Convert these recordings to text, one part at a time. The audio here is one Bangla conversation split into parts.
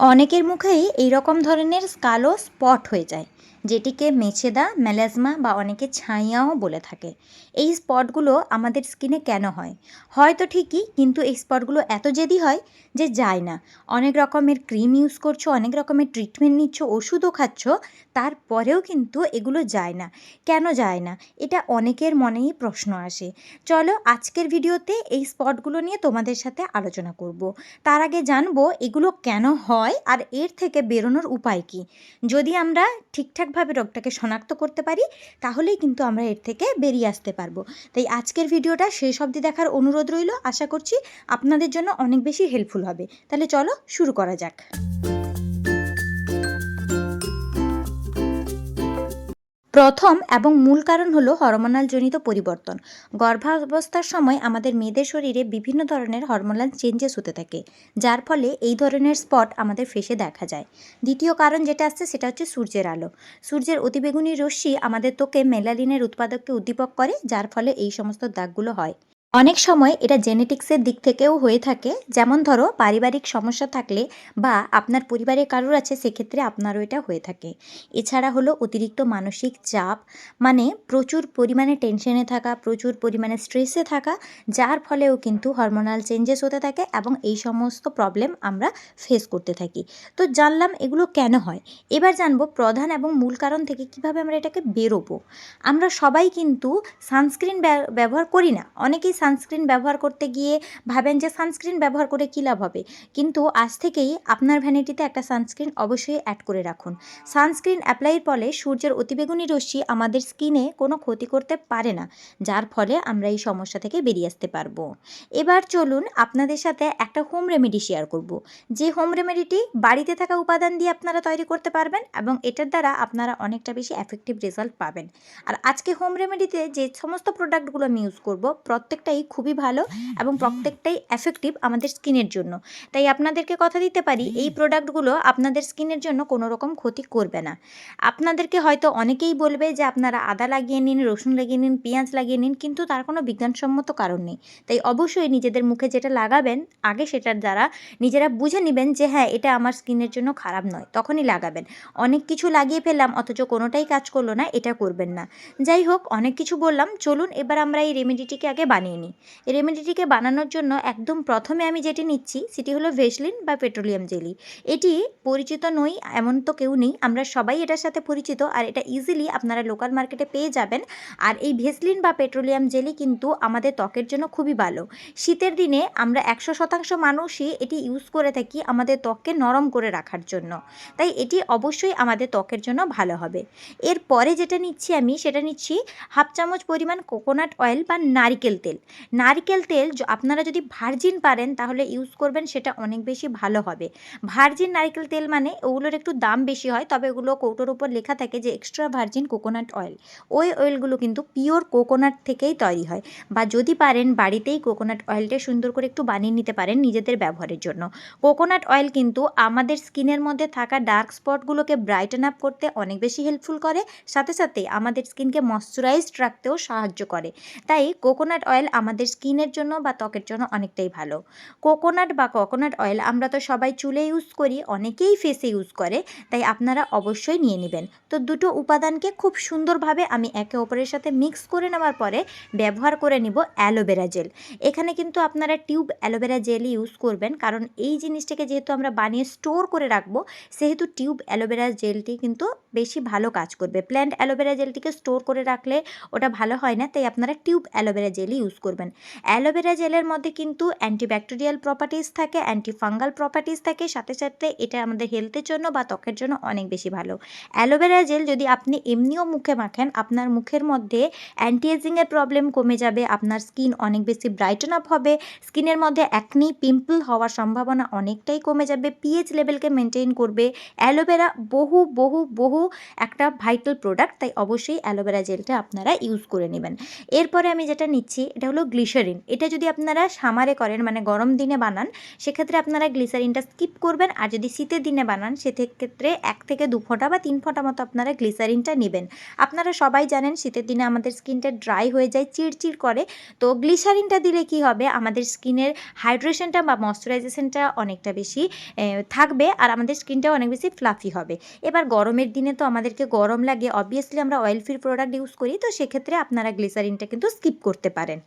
অনেকের মুখেই এই রকম ধরনের কালো স্পট হয়ে যায়। যেটিকে মেছেদা মেলাজমা বা অনেকে ছাইয়াও বলে থাকে। এই স্পটগুলো আমাদের স্কিনে কেন হয়? হয়তো ঠিকই, কিন্তু এই স্পটগুলো এত জেদি হয় যে যায় না। অনেক রকমের ক্রিম ইউজ করছ, অনেক রকমের ট্রিটমেন্ট নিচ্ছ, ওষুধও খাচ্ছ, তারপরেও কিন্তু এগুলো যায় না। কেন যায় না? এটা অনেকের মনেই প্রশ্ন আসে। চলো আজকের ভিডিওতে এই স্পটগুলো নিয়ে তোমাদের সাথে আলোচনা করব। তার আগে জানব এগুলো কেন হয় আর এর থেকে বেরোনোর উপায় কী? যদি আমরা ঠিকঠাকভাবে রোগটাকে শনাক্ত করতে পারি, তাহলেই কিন্তু আমরা এর থেকে বেরিয়ে আসতে পারব। তাই আজকের ভিডিওটা শেষ অবধি দেখার অনুরোধ রইল। আশা করছি আপনাদের জন্য অনেক বেশি হেল্পফুল হবে। তাহলে চলো শুরু করা যাক। প্রথম এবং মূল কারণ হলো হরমোনালজনিত পরিবর্তন। গর্ভাবস্থার সময় আমাদের মেয়েদের শরীরে বিভিন্ন ধরনের হরমোনাল চেঞ্জেস হতে থাকে, যার ফলে এই ধরনের স্পট আমাদের ফেসে দেখা যায়। দ্বিতীয় কারণ যেটা আসছে সেটা হচ্ছে সূর্যের আলো। সূর্যের অতিবেগুনি রশ্মি আমাদের ত্বকে মেলালিনের উৎপাদককে উদ্দীপক করে, যার ফলে এই সমস্ত দাগগুলো হয়। অনেক সময় এটা জেনেটিক্সের দিক থেকেও হয়ে থাকে। যেমন ধরো, পারিবারিক সমস্যা থাকলে বা আপনার পরিবারে কারোর আছে, সেক্ষেত্রে আপনারও এটা হয়ে থাকে। এছাড়া হলো অতিরিক্ত মানসিক চাপ মানে প্রচুর পরিমাণে টেনশনে থাকা, প্রচুর পরিমাণে স্ট্রেসে থাকা, যার ফলেও কিন্তু হরমোনাল চেঞ্জেস হতে থাকে এবং এই সমস্ত প্রবলেম আমরা ফেস করতে থাকি। তো জানলাম এগুলো কেন হয়? এবার জানব প্রধান এবং মূল কারণ থেকে কীভাবে আমরা এটাকে বেরোবো। আমরা সবাই কিন্তু সানস্ক্রিন ব্যবহার করি না। অনেকেই সানস্ক্রিন ব্যবহার করতে গিয়ে ভাবেন যে সানস্ক্রিন ব্যবহার করে কী লাভ হবে? কিন্তু আজ থেকেই আপনার ভ্যানিটিতে একটা সানস্ক্রিন অবশ্যই অ্যাড করে রাখুন। সানস্ক্রিন অ্যাপ্লাইয়ের ফলে সূর্যের অতিবেগুনি রশ্মি আমাদের স্কিনে কোনো ক্ষতি করতে পারে না, যার ফলে আমরা এই সমস্যা থেকে বেরিয়ে আসতে পারব। এবার চলুন আপনাদের সাথে একটা হোম রেমেডি শেয়ার করব। যে হোম রেমেডিটি বাড়িতে থাকা উপাদান দিয়ে আপনারা তৈরি করতে পারবেন এবং এটার দ্বারা আপনারা অনেকটা বেশি এফেক্টিভ রেজাল্ট পাবেন। আর আজকে হোম রেমেডিতে যে সমস্ত প্রোডাক্টগুলো আমি ইউজ করব করব প্রত্যেকটাই খুবই ভালো এবং প্রত্যেকটাই এফেক্টিভ আমাদের স্কিনের জন্য। তাই আপনাদেরকে কথা দিতে পারি এই প্রোডাক্টগুলো আপনাদের স্কিনের জন্য কোনো রকম ক্ষতি করবে না। আপনাদেরকে হয়তো অনেকেই বলবে যে আপনারা আদা লাগিয়ে নিন রসুন লাগিয়ে নিন পেঁয়াজ লাগিয়ে নিন কিন্তু তার কোনো বিজ্ঞানসম্মত কারণ নেই। তাই অবশ্যই নিজেদের মুখে যেটা লাগাবেন আগে সেটার দ্বারা নিজেরা বুঝে নেবেন যে হ্যাঁ এটা আমার স্কিনের জন্য খারাপ নয় তখনই লাগাবেন। অনেক কিছু লাগিয়ে ফেললাম অথচ কোনোটাই কাজ করল না এটা করবেন না। যাই হোক অনেক কিছু বললাম চলুন এবার আমরা এই রেমেডিটিকে আগে বানিয়ে নিই এই রেমেডিটিকে বানানোর জন্য একদম প্রথমে আমি যেটি নিচ্ছি, সেটি হলো ভেসলিন বা পেট্রোলিয়াম জেলি এটি পরিচিত নই, এমন তো কেউ নেই, আমরা সবাই এটার সাথে পরিচিত, আর এটা ইজিলি আপনারা লোকাল মার্কেটে পেয়ে যাবেন। আর এই ভেসলিন বা পেট্রোলিয়াম জেলি কিন্তু আমাদের ত্বকের জন্য খুবই ভালো। শীতের দিনে আমরা একশো শতাংশ মানুষই এটি ইউজ করে থাকি আমাদের ত্বককে নরম করে রাখার জন্য। তাই এটি অবশ্যই আমাদের ত্বকের জন্য ভালো হবে। এরপরে যেটা নিচ্ছি আমি, সেটা নিচ্ছি হাফ চামচ পরিমাণ কোকোনাট অয়েল বা নারিকেল তেল। নারকেল তেল আপনারা যদি ভার্জিন পারেন, তাহলে ইউজ করবেন, সেটা অনেক বেশি ভালো হবে। ভার্জিন নারকেল তেল মানে ওগুলোর একটু দাম বেশি হয়, তবে ওগুলো কৌটোর উপর লেখা থাকে যে এক্সট্রা ভার্জিন কোকোনাট অয়েল ওই অয়েলগুলো কিন্তু পিওর কোকোনাট থেকেই তৈরি হয়। বা যদি পারেন, বাড়িতেই কোকোনাট অয়েলটা সুন্দর করে একটু বানিয়ে নিতে পারেন নিজেদের ব্যবহারের জন্য। কোকোনাট অয়েল কিন্তু আমাদের স্কিনের মধ্যে থাকা ডার্ক স্পটগুলোকে ব্রাইটেন আপ করতে অনেক বেশি হেল্পফুল করে। সাথে সাথে আমাদের স্কিনকে ময়শ্চারাইজড রাখতেও সাহায্য করে। তাই কোকোনাট অয়েল আমাদের স্কিনের জন্য বা ত্বকের জন্য অনেকটাই ভালো। কোকোনাট বা কোকোনাট অয়েল আমরা তো সবাই চুলে ইউজ করি, অনেকেই ফেসে ইউজ করে, তাই আপনারা অবশ্যই নিয়ে নেবেন। তো দুটো উপাদানকে খুব সুন্দরভাবে আমি একে অপরের সাথে মিক্স করে নেওয়ার পরে ব্যবহার করে নিব অ্যালোভেরা জেল। এখানে কিন্তু আপনারা টিউব অ্যালোভেরা জেলই ইউজ করবেন, কারণ এই জিনিসটাকে যেহেতু আমরা বানিয়ে স্টোর করে রাখব, সেহেতু টিউব অ্যালোভেরা জেলটি কিন্তু বেশি ভালো কাজ করবে। প্ল্যান্ট অ্যালোভেরা জেলটিকে স্টোর করে রাখলে ওটা ভালো হয় না, তাই আপনারা টিউব অ্যালোভেরা জেলই ইউজ করবেন। অ্যালোভেরা জেলের মধ্যে কিন্তু অ্যান্টিব্যাকটেরিয়াল প্রপার্টিস থাকে অ্যান্টি ফাঙ্গাল প্রপার্টিস থাকে। সাথে সাথে এটা আমাদের হেলথের জন্য বা ত্বকের জন্য অনেক বেশি ভালো। অ্যালোভেরা জেল যদি আপনি এমনিও মুখে মাখেন, আপনার মুখের মধ্যে অ্যান্টি এজিংয়ের প্রবলেম কমে যাবে, আপনার স্কিন অনেক বেশি ব্রাইটন আপ হবে স্কিনের মধ্যে একনি পিম্পল হওয়ার সম্ভাবনা অনেকটাই কমে যাবে পিএইচ লেভেলকে মেনটেন করবে। অ্যালোভেরা বহু বহু বহু একটা ভাইটাল প্রোডাক্ট তাই অবশ্যই অ্যালোভেরা জেলটা আপনারা ইউজ করে নেবেন। এরপরে আমি যেটা নিচ্ছি, এটা হলো গ্লিসারিন এটা যদি আপনারা সামারে করেন মানে গরম দিনে বানান, সেক্ষেত্রে আপনারা গ্লিসারিনটা স্কিপ করবেন আর যদি শীতের দিনে বানান, সেক্ষেত্রে এক থেকে দু ফোঁটা বা তিন ফোঁটা মতো আপনারা গ্লিসারিনটা নেবেন। আপনারা সবাই জানেন, শীতের দিনে আমাদের স্কিনটা ড্রাই হয়ে যায়, চিড়চিড় করে। তো গ্লিসারিনটা দিলে কি হবে? আমাদের স্কিনের হাইড্রেশনটা বা ময়শ্চারাইজেশনটা অনেকটা বেশি থাকবে আর আমাদের স্কিনটা অনেক বেশি ফ্লাফি হবে। এবার গরমের দিনে তো আমাদেরকে গরম লাগে। অবভিয়াসলি আমরা অয়েল ফ্রি প্রোডাক্ট ইউজ করি, তো সেক্ষেত্রে আপনারা গ্লিসারিনটা কিন্তু স্কিপ করতে পারেন।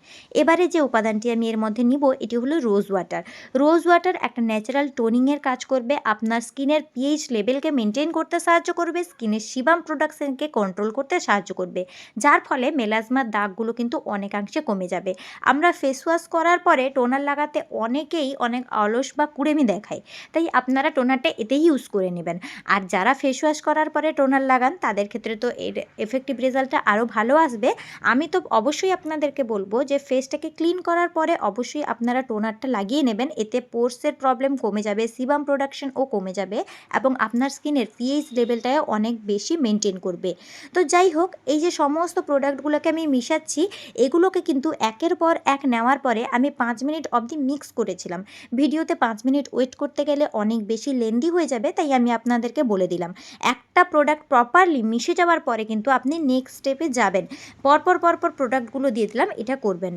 এবারে যে উপাদানটি আমি এর মধ্যে নিব, এটি হলো রোজ ওয়াটার রোজ ওয়াটার একটা ন্যাচারাল টোনিংয়ের কাজ করবে, আপনার স্কিনের পিএইচ লেভেলকে মেনটেন করতে সাহায্য করবে, স্কিনের সিবাম প্রোডাকশনকে কন্ট্রোল করতে সাহায্য করবে, যার ফলে মেলাজমার দাগগুলো কিন্তু অনেকাংশে কমে যাবে। আমরা ফেস ওয়াশ করার পরে টোনার লাগাতে অনেকেই অনেক অলস বা কুড়েমি দেখায়, তাই আপনারা টোনারটা এতেই ইউজ করে নেবেন। আর যারা ফেস ওয়াশ করার পরে টোনার লাগান, তাদের ক্ষেত্রে তো এর এফেক্টিভ রেজাল্টটা আরও ভালো আসবে। আমি তো অবশ্যই আপনাদেরকে বলব যে ফেসটাকে ক্লিন করার পরে অবশ্যই আপনারা টোনারটা লাগিয়ে নেবেন। এতে পোর্সের প্রবলেম কমে যাবে সিবাম প্রোডাকশনও কমে যাবে এবং আপনার স্কিনের পিএইচ লেভেলটাও অনেক বেশি মেনটেন করবে। তো যাই হোক, এই যে সমস্ত প্রোডাক্টগুলোকে আমি মিশাচ্ছি, এগুলোকে কিন্তু একের পর এক নেওয়ার পরে আমি পাঁচ মিনিট অবধি মিক্স করেছিলাম। ভিডিওতে পাঁচ মিনিট ওয়েট করতে গেলে অনেক বেশি লেন্দি হয়ে যাবে, তাই আমি আপনাদেরকে বলে দিলাম। একটা প্রোডাক্ট প্রপারলি মিশে যাওয়ার পরে কিন্তু আপনি নেক্সট স্টেপে যাবেন। পরপর পরপর প্রোডাক্টগুলো দিয়ে দিলাম, এটা করবেন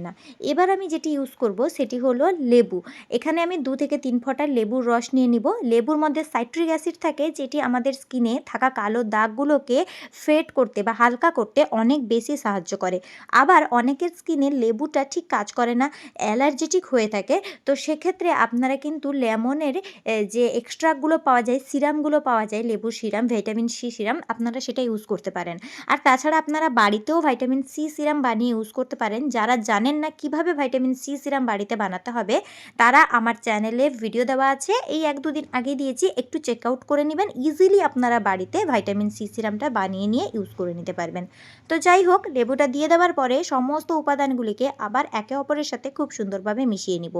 এবার আমি যেটি ইউজ করব সেটি হলো লেবু। এখানে আমি দু থেকে তিন ফোঁটা লেবুর রস নিয়ে নিব। লেবুর মধ্যে সাইট্রিক অ্যাসিড থাকে যেটি আমাদের স্কিনে থাকা কালো দাগগুলোকে ফেড করতে বা হালকা করতে অনেক বেশি সাহায্য করে। আবার অনেকের স্কিনে লেবুটা ঠিক কাজ করে না, অ্যালার্জেটিক হয়ে থাকে। তো সেক্ষেত্রে আপনারা কিন্তু লেমনের যে এক্সট্রাগুলো পাওয়া যায়, সিরামগুলো পাওয়া যায়, লেবুর সিরাম ভিটামিন সি সিরাম, আপনারা সেটা ইউজ করতে পারেন। আর তাছাড়া আপনারা বাড়িতেও ভাইটামিন সি সিরাম বানিয়ে ইউজ করতে পারেন। যারা জানেন না কীভাবে ভাইটামিন সি সিরাম বাড়িতে বানাতে হবে, তারা আমার চ্যানেলে ভিডিও দেওয়া আছে। এই এক দুদিন আগে দিয়েছি, একটু চেক আউট করে নেবেন ইজিলি আপনারা বাড়িতে ভাইটামিন সি সিরামটা বানিয়ে নিয়ে ইউজ করে নিতে পারবেন। তো যাই হোক, লেবুটা দিয়ে দেওয়ার পরে সমস্ত উপাদানগুলিকে আবার একে অপরের সাথে খুব সুন্দরভাবে মিশিয়ে নিব।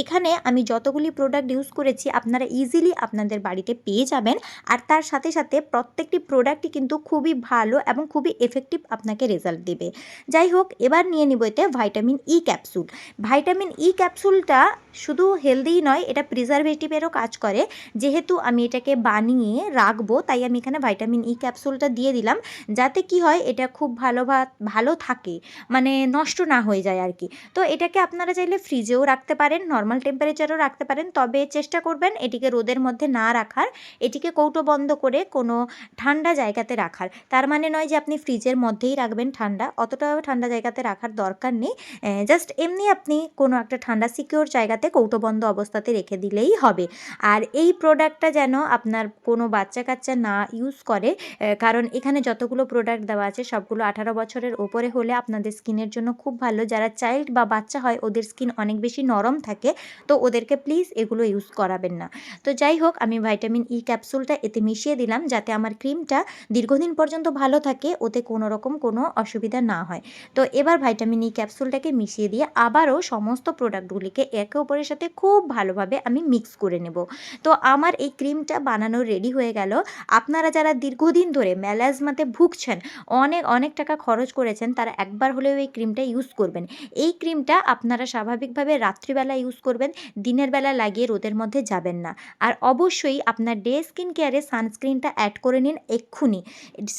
এখানে আমি যতগুলি প্রোডাক্ট ইউজ করেছি, আপনারা ইজিলি আপনাদের বাড়িতে পেয়ে যাবেন, আর তার সাথে সাথে প্রত্যেকটি প্রোডাক্টই কিন্তু খুবই ভালো এবং খুবই এফেক্টিভ আপনাকে রেজাল্ট দেবে। যাই হোক, এবার নিয়ে নিব এতে vitamin E capsule vitamin E ক্যাপসুলটা শুধু হেলদিই নয়, এটা প্রিজারভেটিভেরও কাজ করে। যেহেতু আমি এটাকে বানিয়ে রাখব, তাই আমি এখানে ভাইটামিন ই ক্যাপসুলটা দিয়ে দিলাম। যাতে কি হয়, এটা খুব ভালো ভালো থাকে। মানে নষ্ট না হয়ে যায় আর কি। তো এটাকে আপনারা চাইলে ফ্রিজেও রাখতে পারেন নর্মাল টেম্পারেচারও রাখতে পারেন। তবে চেষ্টা করবেন এটিকে রোদের মধ্যে না রাখার। এটিকে কৌটো বন্ধ করে কোনো ঠান্ডা জায়গাতে রাখার। তার মানে নয় যে আপনি ফ্রিজের মধ্যেই রাখবেন ঠান্ডা। অতটাও ঠান্ডা জায়গাতে রাখার দরকার নেই। জাস্ট এমনি আপনি কোনো একটা ঠান্ডা সিকিওর জায়গাতে কৌটোবন্ধ অবস্থাতে রেখে দিলেই হবে। আর এই প্রোডাক্টটা যেন আপনার কোনো বাচ্চা কাচ্চা না ইউজ করে কারণ এখানে যতগুলো প্রোডাক্ট দেওয়া আছে, সবগুলো আঠারো বছরের ওপরে হলে আপনাদের স্কিনের জন্য খুব ভালো। যারা চাইল্ড বা বাচ্চা হয়, ওদের স্কিন অনেক বেশি নরম থাকে, তো ওদেরকে প্লিজ এগুলো ইউজ করাবেন না। তো যাই হোক, আমি ভাইটামিন ই ক্যাপসুলটা এতে মিশিয়ে দিলাম, যাতে আমার ক্রিমটা দীর্ঘদিন পর্যন্ত ভালো থাকে, ওতে কোনো রকম কোনো অসুবিধা না হয়। তো এবার ভাইটামিন ই ক্যাপসুলটাকে মিশিয়ে দিয়ে আবারও সমস্ত প্রোডাক্টগুলিকে একে অপরের সাথে খুব ভালোভাবে আমি মিক্স করে নেব। তো আমার এই ক্রিমটা বানানো রেডি হয়ে গেল। আপনারা যারা দীর্ঘদিন ধরে ম্যালাজমাতে ভুগছেন, অনেক অনেক টাকা খরচ করেছেন, তারা একবার হলেও এই ক্রিমটা ইউজ করবেন। এই ক্রিমটা আপনারা স্বাভাবিকভাবে রাত্রিবেলা ইউজ করবেন, দিনের বেলা লাগিয়ে রোদের মধ্যে যাবেন না। আর অবশ্যই আপনার ডে স্কিন কেয়ারে সানস্ক্রিনটা অ্যাড করে নিন এক্ষুনি।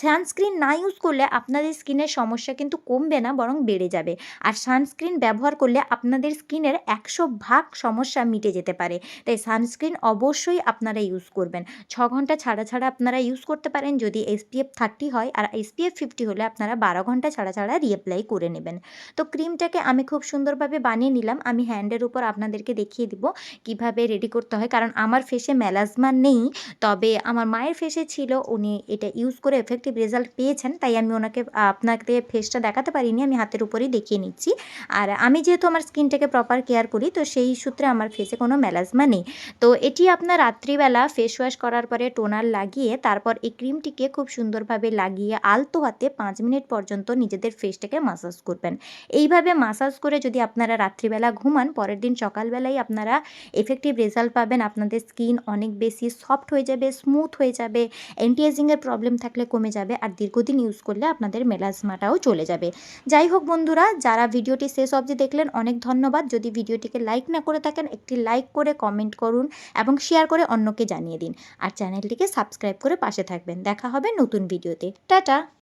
সানস্ক্রিন না ইউজ করলে আপনাদের স্কিনের সমস্যা কিন্তু কমবে না, বরং বেড়ে যাবে। আর সানস্ক্রিন ব্যবহার করলে আপনাদের স্কিনের একশো ভাগ সমস্যা মিটে যেতে পারে। তাই সানস্ক্রিন অবশ্যই আপনারা ইউজ করবেন। ছ ঘণ্টা ছাড়া ছাড়া আপনারা ইউজ করতে পারেন। যদি এসপিএফ থার্টি হয় আর এসপিএফ ফিফটি হলে আপনারা বারো ঘণ্টা ছাড়া ছাড়া রিঅ্যাপ্লাই করে নেবেন। তো ক্রিমটাকে আমি খুব সুন্দরভাবে বানিয়ে নিলাম। আমি হ্যান্ডের উপর আপনাদেরকে দেখিয়ে দিব কীভাবে রেডি করতে হয়। কারণ আমার ফেসে মেলাজমা নেই, তবে আমার মায়ের ফেসে ছিল। উনি এটা ইউজ করে এফেক্টিভ রেজাল্ট পেয়েছেন। তাই আমি ওনাকে, আপনাকে ফেসটা দেখাতে পারিনি। আমি হাতের উপরেই দেখিয়ে নিচ্ছি। আর আমি যেহেতু আমার স্কিনটাকে প্রপার কেয়ার করি, তো সেই সূত্রে আমার ফেসে কোনো মেলাজমা নেই। তো এটি আপনার রাত্রিবেলা ফেস ওয়াশ করার পরে টোনার লাগিয়ে, তারপর এই ক্রিমটিকে খুব সুন্দরভাবে লাগিয়ে আলতো হাতে পাঁচ মিনিট পর্যন্ত নিজেদের ফেসটাকে মাসাজ করবেন। এইভাবে মাসাজ করে যদি আপনারা রাত্রিবেলা ঘুমান, পরের দিন সকালবেলায় আপনারা এফেক্টিভ রেজাল্ট পাবেন। আপনাদের স্কিন অনেক বেশি সফট হয়ে যাবে স্মুথ হয়ে যাবে অ্যান্টি ফেজিংয়ের প্রবলেম থাকলে কমে যাবে, আর দীর্ঘদিন ইউজ করলে আপনাদের মেলাজমাটাও চলে যাবে। যাই হোক বন্ধুরা, যারা ভিডিওটি শেষ অবধি দেখলেন। অনেক ধন্যবাদ। যদি ভিডিওটিকে লাইক না করে থাকেন, একটি লাইক করে কমেন্ট করুন এবং শেয়ার করে অন্যকে জানিয়ে দিন। আর চ্যানেলটিকে সাবস্ক্রাইব করে পাশে থাকবেন। দেখা হবে নতুন ভিডিওতে। টাটা!